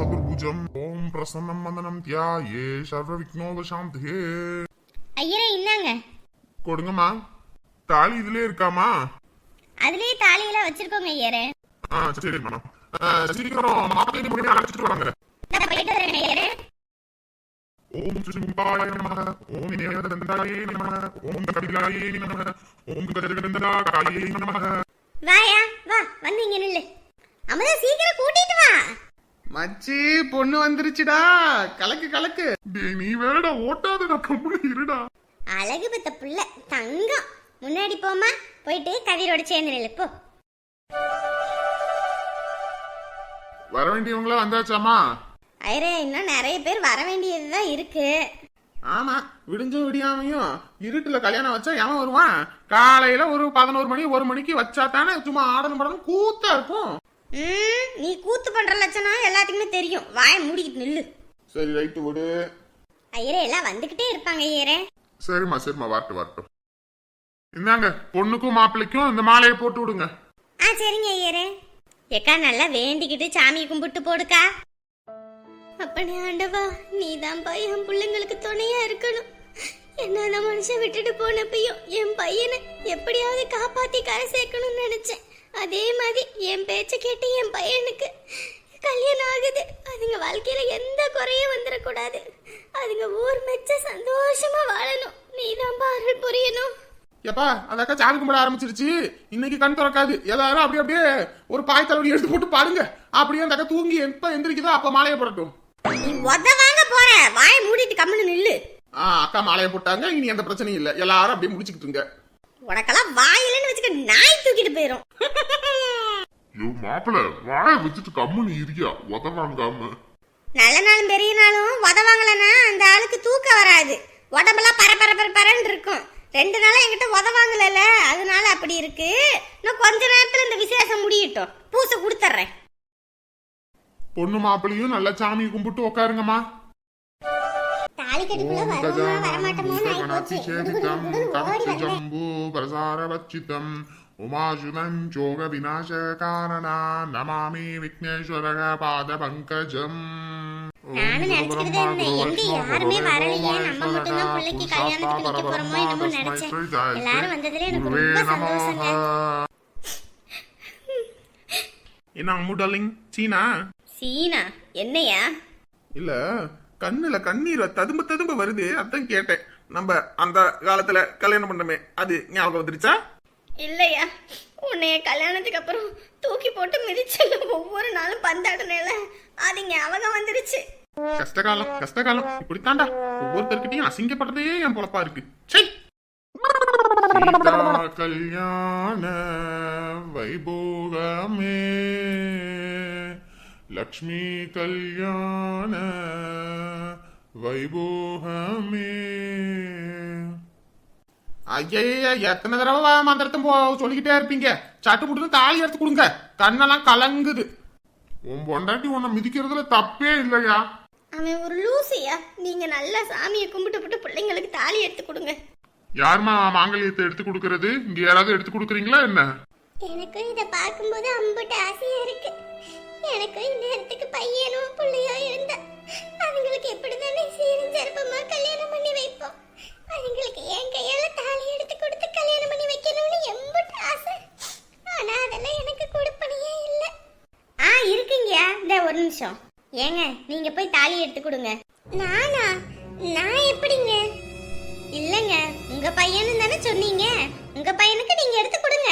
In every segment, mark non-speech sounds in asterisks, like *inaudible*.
சதுர்புஜம். ஓம் பிரசன்னம் வந்தனம் தியாயே. சர்வ விக்னோபசாந்தே ஐயரே இந்தாங்க. கொடுங்கம்மா. தாலி இதுலயே இருக்காமா அதுலயே தாலியெல்லாம் வச்சிருக்கோங்க ஐயரே. ஆ சரி மேடம் சீக்கிரம் மாப்பிள்ளை முன்னாடி அழைச்சிட்டு வராங்க ஓம் ஸ்ரீமுகாய நமக. ஓம் நேரதந்தாயே நமக. ஓம் கபிலாயே நமக. ஓம் கஜகந்தகாயே நமக. வாயா வா வந்து இங்க நில்லு. அமுதா சீக்கிரம் கூட்டிட்டு வா. மச்சி பொண்ணு வந்துருச்சுடா. கலக்கு கலக்கு. டேய் நீ வேறடா ஓட்டாதடா கம்முனு இருடா. அழகு பெத்த புள்ள தங்கம். முன்னாடி போமா போயிட்டு கதிரோட சேர்ந்து நில்லு போ. வர வேண்டியவங்களா வந்தாச்சாமா ஐயரே இன்னும் நிறைய பேர் வர வேண்டியதுதான் இருக்கு. ஆமா விடிஞ்சும் விடியாமையும் இருட்டுல கல்யாணம் வச்சா எவன் வருவான்? காலையில ஒரு பதினோரு மணி ஒரு மணிக்கு வச்சா தானே சும்மா ஆடணும் படணும் கூத்தா இருக்கும். நீ கூத்து பண்ற லட்சணம் எல்லாத்துக்குமே தெரியும். வாயை மூடிக்கிட்டு நில்லு. சரி ரைட்டு விடு. ஐயரே எல்லாம் வந்துகிட்டே இருப்பாங்க ஐயரே. சரிம்மா சரிம்மா வரட்டும் வரட்டும். இந்தாங்க பொண்ணுக்கும் மாப்பிள்ளைக்கும் இந்த மாலையை போட்டு விடுங்க. ஆ சரிங்க ஐயரே. ஏக்கா நல்லா வேண்டிக்கிட்டு சாமியை கும்பிட்டு போடுக்கா. அப்பனே ஆண்டவா நீதான்ப்பா என் பிள்ளைங்களுக்கு துணையா இருக்கணும். என்ன அந்த மனுஷன் விட்டுட்டு போனப்பையும் என் பையனை எப்படியாவது காப்பாத்தி கரை சேர்க்கணும்னு நினைச்சேன். அதே மாதிரி என் பேச்ச கேட்டு என் பையனுக்கு கல்யாணம் ஆகுது. அதுங்க வாழ்க்கையில எந்த குறையும் வந்துடக்கூடாது அதுங்க ஊர் மெச்ச சந்தோஷமா வாழணும். நீதான்ப்பா அருள் புரியணும். எப்பா அந்த அக்கா சாமி கும்பிட ஆரம்பிச்சிருச்சு. இன்னைக்கு கண் திறக்காது. எல்லாரும் அப்படி அப்படியே ஒரு பாய் தலைவலி எடுத்து போட்டு பாருங்க அப்படியே அந்த அக்கா தூங்கி எப்ப எந்திரிக்குதோ அப்ப மாலையை போடட்டும். நீ உத வாங்க போற. வாயை மூடிட்டு கம்முன்னு நில்லு. ஆ அக்கா மாலையை போட்டாங்க. இனி எந்த பிரச்சனையும் இல்ல. எல்லாரும் அப்படியே முடிச்சுக்கிட்டுங்க உனக்கெல்லாம் வாயிலன்னு வச்சுக்க நாய் தூக்கிட்டு போயிரும். யோ மாப்பிள்ள வாய வச்சுட்டு கம்முனு இருக்கியா? உத வாங்காம நல்ல நாளும் பெரிய நாளும் உத வாங்கலன்னா அந்த ஆளுக்கு தூக்கம் வராது. உடம்பெல்லாம் பர பர பர பரன்னு இருக்கும். ரெண்டு நாளா என்கிட்ட உத வாங்கலல அதனால அப்படி இருக்கு. இன்னும் கொஞ்ச நேரத்துல இந்த விசேஷம் முடியட்டும். பூசை கொடுத்துட்றேன் பொண்ணு மாப்பிள்ளையும் நல்லா சாமி கும்பிட்டு உட்காருங்கம்மா தாலி ஓம் கஜானனம் பூதகணாதிசேவிதம் கவிச்சி ஜம்பு பிரசாரவச்சிதம். உமாசுதம் ஜோக விநாச காரணா நமாமி விக்னேஸ்வரக பாத பங்கஜம் நானும் நினைச்சுக்கிட்டு தான் இருந்தேன். எங்க யாருமே வரலையே. நம்ம மட்டும்தான் பிள்ளைக்கு கல்யாணத்துக்கு நிக்க போறோமோ என்னமோ நினைச்சேன். எல்லாரும் வந்ததுல எனக்கு ரொம்ப சந்தோஷங்க. என்ன அம்மு டார்லிங் சீனா? சீனா? என்னையா? இல்ல. கண்ணுல கண்ணீர் ததும்ப ததும்ப வருது. அதான் கேட்டேன். நம்ம அந்த காலத்துல கல்யாணம் பண்ணமே. அது ஞாபகம் வந்துருச்சா? இல்லையா. உன்னைய கல்யாணத்துக்கு அப்புறம் தூக்கி போட்டு மிதிச்சல ஒவ்வொரு நாளும் பந்தாடுனேல அது ஞாபகம் வந்துருச்சு. கஷ்டகாலம் கஷ்டகாலம். இப்படித்தாண்டா ஒவ்வொருத்தர்கிட்டயும் அசிங்கப்படுறதே என் பொழப்பா இருக்கு. கல்யாண வைபோகமே. லக்ஷ்மி கல்யாண வைபோகமே. ஐயா எத்தனை தடவை மந்திரத்தை சொல்லிக்கிட்டே இருப்பீங்க. சட்டு புட்டு தாலி எடுத்து கொடுங்க. கண்ணெல்லாம் கலங்குது. உன் பொண்டாட்டி உன்னை மிதிக்கிறதுல தப்பே இல்லையா? அவன் ஒரு லூசியா? நீங்க நல்லா சாமியை கும்பிட்டு போட்டு பிள்ளைங்களுக்கு தாலி எடுத்து கொடுங்க. யாரும்மா மாங்கல்யத்தை எடுத்து கொடுக்கறது? இங்க யாராவது எடுத்து கொடுக்குறீங்களா என்ன? எனக்கும் இதை பார்க்கும்போது அம்புட்டு ஆசையா இருக்கு. எனக்கும் இந்த பையனோ பிள்ளையோ இருந்தா அவங்களுக்கு எப்படிதானே சீரும் சிறப்பமா கல்யாணம் பண்ணி வைப்போம்? அவங்களுக்கு என் கையால தாலி எடுத்து கொடுத்து கல்யாணம் பண்ணி வைக்கணும்னு எம்புட்டு ஆசை. ஆனா அதெல்லாம் எனக்கு கொடுப்பனையே இல்ல. ஆ இருக்குங்கயா இந்த ஒரு நிமிஷம். ஏங்க நீங்க போய் தாலி எடுத்து கொடுங்க. நானா? நான் எப்படிங்க? இல்லங்க உங்க பையனு தானே சொன்னீங்க. உங்க பையனுக்கு நீங்க எடுத்து கொடுங்க.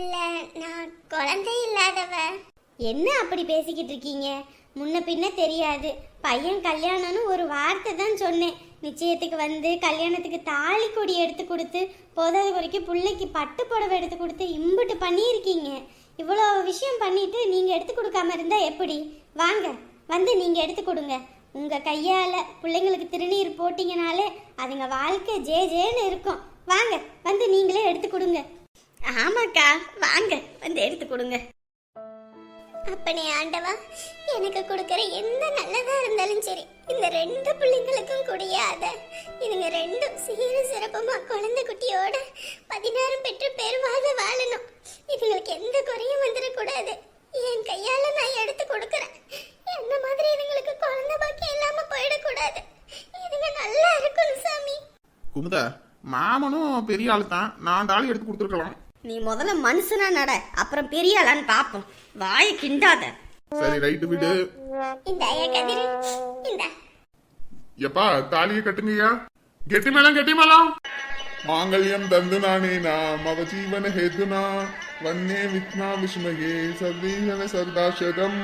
இல்ல நான் குழந்தை இல்லாதவ. என்ன அப்படி பேசிக்கிட்டு இருக்கீங்க? முன்ன பின்ன தெரியாது. பையன் கல்யாணம்னு ஒரு வார்த்தை தான் சொன்னேன். நிச்சயத்துக்கு வந்து கல்யாணத்துக்கு தாலி கொடி எடுத்து கொடுத்து போதாத வரைக்கும் பிள்ளைக்கு பட்டு புடவை எடுத்து கொடுத்து இம்புட்டு பண்ணியிருக்கீங்க. இவ்வளோ விஷயம் பண்ணிட்டு நீங்கள் எடுத்து கொடுக்காம இருந்தால் எப்படி? வாங்க வந்து நீங்கள் எடுத்து கொடுங்க. உங்கள் கையால் பிள்ளைங்களுக்கு திருநீர் போட்டிங்கனாலே அதுங்க வாழ்க்கை ஜே ஜேன்னு இருக்கும். வாங்க வந்து நீங்களே எடுத்து கொடுங்க. ஆமாக்கா வாங்க வந்து எடுத்து கொடுங்க. அப்பனே ஆண்டவா எனக்கு கொடுக்கற எந்த நல்லதா இருந்தாலும் சரி இந்த ரெண்டு பிள்ளைங்களுக்கும் குடியாத இதுங்க ரெண்டும் சீர சிறப்பமா குழந்தை குட்டியோட பதினாறு பெற்று பெருவாத வாழணும். இதுங்களுக்கு எந்த குறையும் வந்துடக்கூடாது. என் கையால நான் எடுத்து கொடுக்கறேன். என்ன மாதிரி இதுங்களுக்கு குழந்தை பாக்கியம் இல்லாம போயிடக்கூடாது. இதுங்க நல்லா இருக்கணும் சாமி. குமுதா மாமனும் பெரிய ஆள் தான் நான் தாலி எடுத்து கொடுத்துருக்கலாம். நீ முதல்ல மனுஷனா நட அப்புறம் பெரிய ஆளான்னு பாப்போம். வாயை கிண்டாத. சரி ரைட்டு விடு. இந்த கதிரு இந்த. எப்பா தாலியை கட்டுங்கய்யா. கெட்டி மேளம் கெட்டி மேளம். மாங்கல்யம் தந்து நானே மம ஜீவன ஹேதுனா வன்னே வித்னா விஷ்மகே சர்வீகன சர்தாசதம்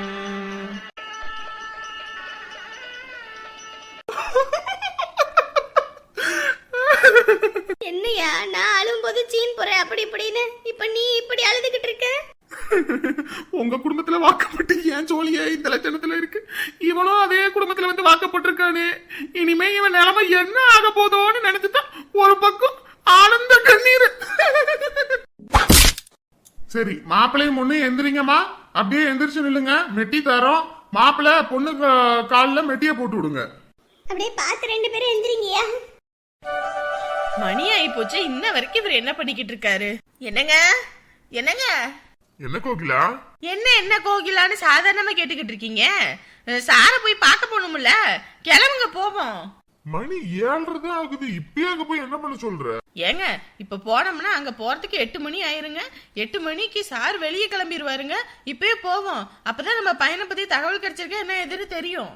என்னையா நான் போறேன் அப்படி இப்படின்னு? இப்ப நீ இப்படி அழுதுகிட்டு இருக்க? உங்க குடும்பத்துல வாக்கப்பட்டு ஏன் ஜோலியே இந்த லட்சணத்துல இருக்கு. இவனும் அதே குடும்பத்துல வந்து வாக்கப்பட்டிருக்கானே. இனிமே இவன் நிலைமை என்ன ஆக போதோன்னு நினைச்சுதான் ஒரு பக்கம் ஆனந்த கண்ணீர். சரி மாப்பிள்ளையும் பொண்ணு எந்திரிங்கம்மா. அப்படியே எந்திரிச்சு நில்லுங்க. மெட்டி தரோம். மாப்பிள்ளை பொண்ணு கால்ல மெட்டியை போட்டு விடுங்க. அப்படியே பார்த்து ரெண்டு பேரும் எந்திரிங்கயா மணி ஆயி போச்சு இன்ன வரைக்கும் இவர் என்ன பண்ணிக்கிட்டு இருக்காரு என்னங்க? என்னங்க? என்ன கோகிலா? என்ன என்ன கோகிலான்னு சாதாரணமா கேட்டுக்கிட்டு இருக்கீங்க சார போய் பார்க்க போகணும்ல. கிளம்புங்க போவோம். மணி ஏழ்ரை தான் ஆகுது. இப்பயே அங்க போய் என்ன பண்ண சொல்ற? ஏங்க இப்ப போனோம்னா அங்க போறதுக்கு எட்டு மணி ஆயிருங்க. எட்டு மணிக்கு சார் வெளியே கிளம்பிடுவாருங்க இப்பயே போவோம். அப்பதான் நம்ம பையனை பத்தி தகவல் கிடைச்சிருக்க என்ன எதுன்னு தெரியும்.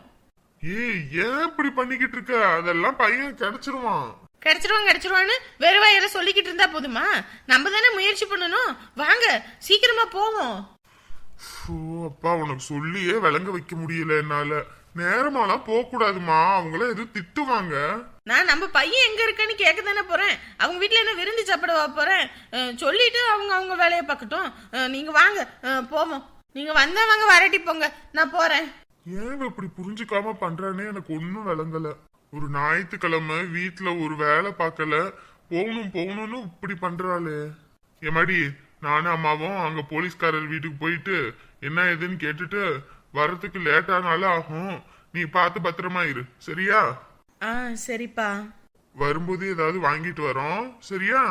ஏய் ஏன் இப்படி பண்ணிக்கிட்டு இருக்க அதெல்லாம் பையன் கிடைச்சிருவான். கிடைச்சிருவான் கிடைச்சிருவான்னு வெறும் வாயில சொல்லிக்கிட்டு இருந்தா போதுமா? நம்ம தானே முயற்சி பண்ணணும். வாங்க சீக்கிரமா போவோம். அப்பா உனக்கு சொல்லியே விளங்க வைக்க முடியல என்னால. நேரமாலாம் போக கூடாதுமா அவங்கள எதுவும் திட்டுவாங்க. நான் நம்ம பையன் எங்க இருக்கேன்னு கேட்க தானே போறேன். அவங்க வீட்ல என்ன விருந்து சாப்பிட வா போறேன்? சொல்லிட்டு அவங்க அவங்க வேலையை பார்க்கட்டும். நீங்க வாங்க. போவோம். நீங்க வந்தா வாங்க வரட்டி போங்க. நான் போறேன். ஏன் இப்படி புரிஞ்சுக்காம பண்றானே? எனக்கு ஒன்னும் விளங்கல. ஒரு ஞாயிற்றுக்கிழமை வீட்டுல ஒரு வேலை பார்க்கல போகணும் போகணும்னு இப்படி பண்றாளே. எமாடி நானும் அம்மாவும் அங்க போலீஸ்காரர் வீட்டுக்கு போயிட்டு என்ன ஏதுன்னு கேட்டுட்டு வர்றதுக்கு லேட் ஆனாலும் ஆகும். நீ பார்த்து பத்திரமா இரு. சரியா? ஆ சரிப்பா. வரும்போது ஏதாவது வாங்கிட்டு வரோம். சரியா?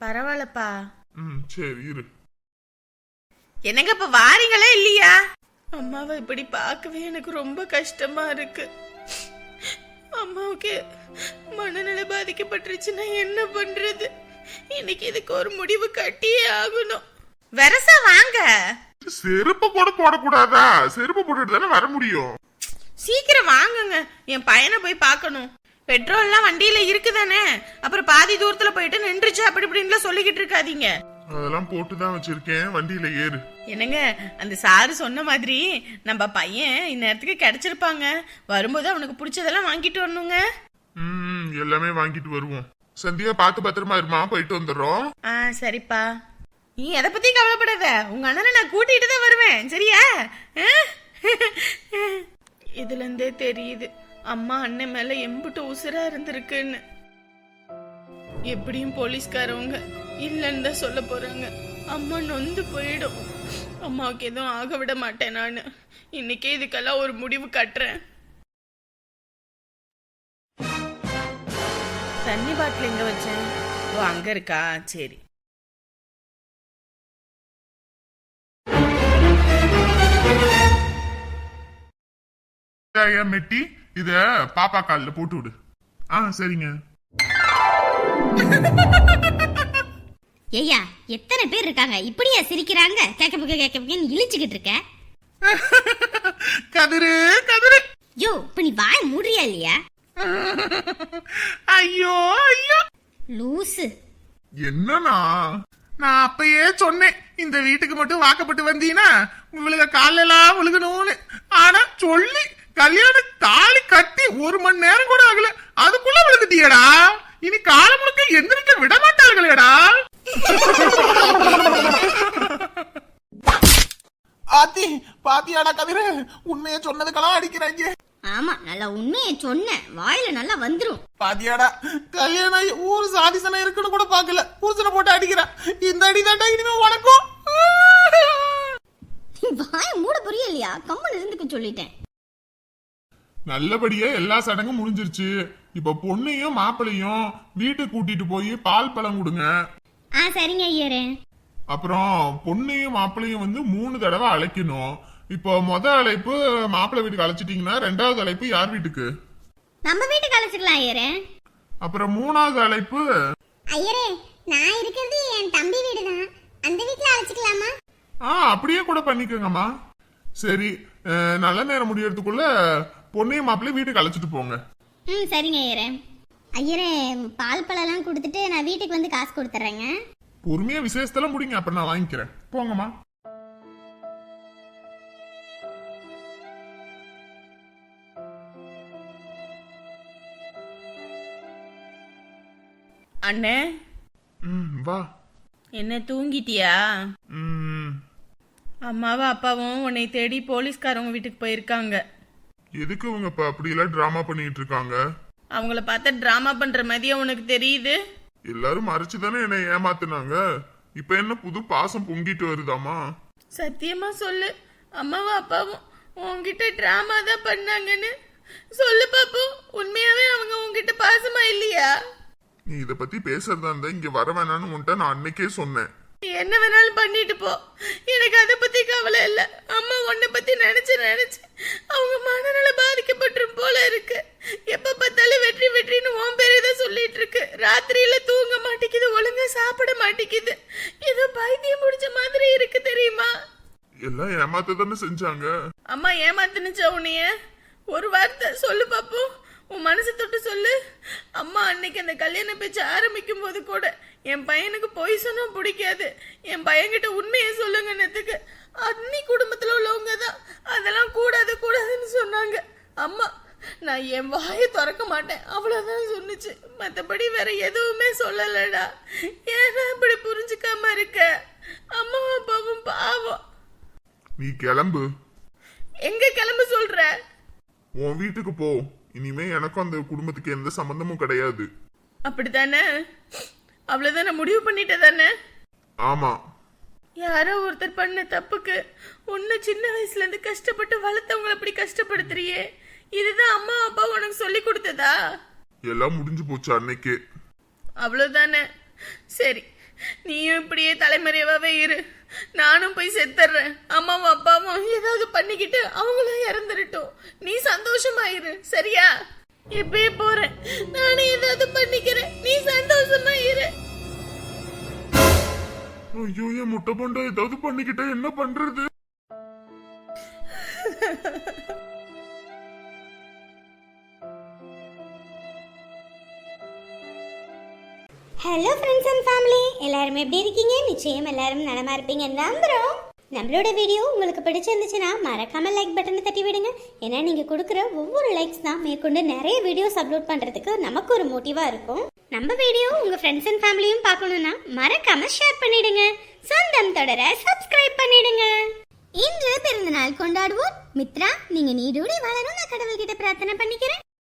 பரவாயில்லப்பா. ம் சரி இரு. என்னங்க இப்ப வாரீங்களா இல்லையா? அம்மாவை இப்படி பார்க்கவே எனக்கு ரொம்ப கஷ்டமா இருக்கு. அம்மாவுக்கு மனநிலை பாதிக்கப்பட்டுருச்சுன்னா என்ன பண்றது? இன்னைக்கு இதுக்கு ஒரு முடிவு கட்டியே ஆகணும். வரசா வாங்க. செருப்பு கூட போடக்கூடாதா? செருப்பு போட்டுட்டு தானே வர முடியும். சீக்கிரம் வாங்குங்க. என் பையனை போய் பார்க்கணும். பெட்ரோல்லாம் வண்டியில இருக்குதானே? அப்புறம் பாதி தூரத்துல போயிட்டு நின்றுச்சு அப்படி இப்படின்லாம் சொல்லிக்கிட்டு இருக்காதீங்க. அதெல்லாம் போட்டு தான் வச்சிருக்கேன். வண்டியில ஏறு. என்னங்க அந்த சாரு சொன்ன மாதிரி நம்ம பையன் இந்நேரத்துக்கு கிடைச்சிருப்பாங்க. வரும்போது அவனுக்கு பிடிச்சதெல்லாம் வாங்கிட்டு வரணுங்க. ம் எல்லாமே வாங்கிட்டு வருவோம். சந்தியா பார்த்து பத்திரமா இருமா? போயிட்டு வந்துடுறோம். ஆ சரிப்பா. நீ எதை பத்தி கவலைப்படாத. உங்க அண்ணனை நான் கூட்டிட்டு தான் வருவேன். சரியா? இதுல இருந்தே தெரியுது. அம்மா அண்ணன் மேல எம்புட்டு உசுரா இருந்திருக்குன்னு. எப்படியும் போலீஸ்காரவங்க. இல்லைன்னு தான் சொல்ல போறாங்க. அம்மா நொந்து போயிடும். அம்மாவுக்கு எதுவும் ஆக விட மாட்டேன் நான். இன்னைக்கே இதுக்கெல்லாம் ஒரு முடிவு கட்டுறேன். தண்ணி பாட்டில் எங்க வச்சேன்? ஓ அங்க இருக்கா? சரி. ஏன் மெட்டி இத பாப்பா கால்ல போட்டு விடு. ஆ சரிங்க. *laughs* ஏய்யா எத்தனை பேர் இருக்காங்க? இப்படியா சிரிக்கிறாங்க? கேட்க புக்க கேட்க புக்கன்னு இழிச்சுக்கிட்டு இருக்க. கதிரு கதிரு. யோ இப்ப நீ வாய் மூடுறியா இல்லையா? ஐயோ ஐயோ. லூசு. என்னண்ணா? நான் அப்பயே சொன்னேன் இந்த வீட்டுக்கு மட்டும் வாக்கப்பட்டு வந்தீங்கன்னா உங்களுக்கு காலெல்லாம் விழுகணும்னு ஆனா சொல்லி கல்யாண தாலி கட்டி ஒரு மணி நேரம் கூட ஆகல. அதுக்குள்ள விழுந்துட்டியடா. இனி காலம் முழுக்க எந்திரிக்க விட மாட்டார்களேடா. ஆத்தி பாத்தியாடா கதிரு உண்மையை சொன்னதுக்கெல்லாம் அடிக்கிறாங்க ஆமா நல்லா உண்மையை சொன்னேன் வாயில நல்லா வந்துரும். பாத்தியாடா கல்யாணம் ஊர் சாதிசனம் இருக்குன்னு கூட பாக்கல பூசனை போட்டு அடிக்கிறான் இந்த அடி தாண்டா இனிமே உனக்கும். நீ வாய் மூட புரியலையா கம்மன் இருந்துக்க சொல்லிட்டேன். நல்லபடியா எல்லா சடங்கும் முடிஞ்சிருச்சு. இப்ப பொண்ணையும் மாப்பிளையும் வீட்டுக்கு கூட்டிட்டு போய் பால் பழம் கொடுங்க. ஆ சரிங்க ஐயரே. அப்புறம் பொண்ணையும் மாப்பிளையும் வந்து மூணு தடவை அழைக்கணும். இப்போ முத அழைப்பு மாப்பிள்ளை வீட்டுக்கு அழைச்சிட்டீங்கன்னா ரெண்டாவது அழைப்பு யார் வீட்டுக்கு? நம்ம வீட்டுக்கு அழைச்சிக்கலாம் ஐயரே. அப்புறம் மூணாவது அழைப்பு? ஐயரே நான் இருக்கிறது என் தம்பி வீடு தான் அந்த வீட்டுல அழைச்சிக்கலாமா? ஆ அப்படியே கூட பண்ணிக்கோங்கம்மா. சரி அஹ், நல்ல நேரம் முடியறதுக்குள்ள பொண்ணையும் மாப்பிள்ளையும் வீட்டுக்கு அழைச்சிட்டு போங்க. ம் சரிங்க ஐயரே. ஐயரே பால் பழம்லாம் கொடுத்துட்டு நான் வீட்டுக்கு வந்து காசு கொடுத்துட்றேங்க பொறுமையா விசேஷத்தெல்லாம் முடிங்க அப்புறம் நான் வாங்கிக்கிறேன். போங்கம்மா. அண்ணே. ம் வா. என்ன தூங்கிட்டியா? ம். அம்மாவும் அப்பாவும் உன்னை தேடி போலீஸ்காரவங்க வீட்டுக்கு போயிருக்காங்க. எதுக்கு இவங்க இப்ப அப்படியெல்லாம் டிராமா பண்ணிட்டு இருக்காங்க? அவங்கள பார்த்தா டிராமா பண்ற மாதிரியா உனக்கு தெரியுது? எல்லாரும் மறைச்சு தானே என்னை ஏமாத்துனாங்க. இப்ப என்ன புது பாசம் பொங்கிட்டு வருதாமா சத்தியமா சொல்லு. அம்மாவும் அப்பாவும் உன்கிட்ட டிராமா தான் பண்ணாங்கன்னு. சொல்லு பாப்போம் உண்மையாவே அவங்க உன்கிட்ட பாசமா இல்லையா? நீ இத பத்தி பேசுறதா இருந்தா இங்க வர வேணாம்னு உன்ட்ட நான் அன்னைக்கே சொன்னேன். நீ என்ன வேணாலும் பண்ணிட்டு போ. எனக்கு அதை பத்தி கவலை இல்ல. அம்மா உன்னை பத்தி நினைச்சு நினைச்சு அவங்க மனநல பாதிக்கப்பட்டிரும் போல இருக்கு எப்ப பார்த்தாலும் வெற்றி வெற்றின்னு உன் பேரே சொல்லிட்டு இருக்கு. ராத்திரியில தூங்க மாட்டேங்குது ஒழுங்கா சாப்பிட மாட்டேங்குது. ஏதோ பைத்தியம் முடிச்ச மாதிரி இருக்கு தெரியுமா? எல்லாம் ஏமாத்த தானே செஞ்சாங்க? அம்மா ஏமாத்துனுச்சா உன்னைய? ஒரு வார்த்தை சொல்லு பாப்போம் உன் மனசு தொட்டு சொல்லு. அம்மா அன்னைக்கு அந்த கல்யாண பேச்சு ஆரம்பிக்கும் போது கூட என் பையனுக்கு பொய் சொன்னா பிடிக்காது. என் பையன்கிட்ட உண்மையை சொல்லுங்கன்னதுக்கு அன்னி குடும்பத்துல உள்ளவங்க தான் அதெல்லாம் கூடாது கூடாதுன்னு சொன்னாங்க. அம்மா நான் என் வாயை திறக்க மாட்டேன். அவ்வளவுதான் சொன்னுச்சு. மத்தபடி வேற எதுவுமே சொல்லலடா. ஏன்னா இப்படி புரிஞ்சுக்காம இருக்க? அம்மா அப்பாவும் பாவம். நீ கிளம்பு. எங்க கிளம்ப சொல்ற? உன் வீட்டுக்கு போ. இனிமே எனக்கும் அந்த குடும்பத்துக்கு எந்த சம்பந்தமும் கிடையாது. அப்படித்தானே? அவ்வளவுதானே? முடிவு பண்ணிட்ட தானே ஆமா. யாரோ ஒருத்தர் பண்ண தப்புக்கு உன்னை சின்ன வயசுல இருந்து கஷ்டப்பட்டு வளர்த்தவங்களை அப்படி கஷ்டப்படுத்துறியே? இதுதான் அம்மா அப்பா உனக்கு சொல்லி கொடுத்ததா? எல்லாம் முடிஞ்சு போச்சு அன்னைக்கே. அவ்வளவுதானே. சரி நீயும் இப்படியே தலைமறைவாவே இரு. நானும் போய் செத்துறேன். அம்மாவும் அப்பாவும் ஏதாவது பண்ணிக்கிட்டு அவங்களும் இறந்துடட்டும் நீ சந்தோஷமா இரு சரியா? இப்பயே போறேன். நானே ஏதாவது பண்ணிக்கிறேன். நீ சந்தோஷமா இரு. ஐயோ என் முட்டை பண்டா ஏதாவது பண்ணிக்கிட்டா என்ன பண்றது? *laughs* ஹலோ ஃப்ரெண்ட்ஸ் அண்ட் ஃபேமிலி எல்லாரும் எப்படி இருக்கீங்க? நிச்சயம் எல்லாரும் நலமா இருப்பீங்க நம்புறோம். நம்மளோட வீடியோ உங்களுக்கு பிடிச்சிருந்துச்சுன்னா மறக்காம லைக் பட்டனை தட்டி விடுங்க. ஏன்னா நீங்க கொடுக்குற ஒவ்வொரு லைக்ஸ் தான் மேற்கொண்டு நிறைய வீடியோஸ் அப்லோட் பண்றதுக்கு நமக்கு ஒரு மோட்டிவா இருக்கும். நம்ம வீடியோ உங்க ஃப்ரெண்ட்ஸ் அண்ட் ஃபேமிலியும் பார்க்கணும்னா மறக்காம ஷேர் பண்ணிடுங்க. சொந்தம் தொடர சப்ஸ்கிரைப் பண்ணிடுங்க. இன்று பிறந்தநாள் கொண்டாடுவோம் மித்ரா நீங்க நீடோடி வளரும் நான் கடவுள்கிட்ட பிரார்த்தனை பண்ணிக்கிறேன்.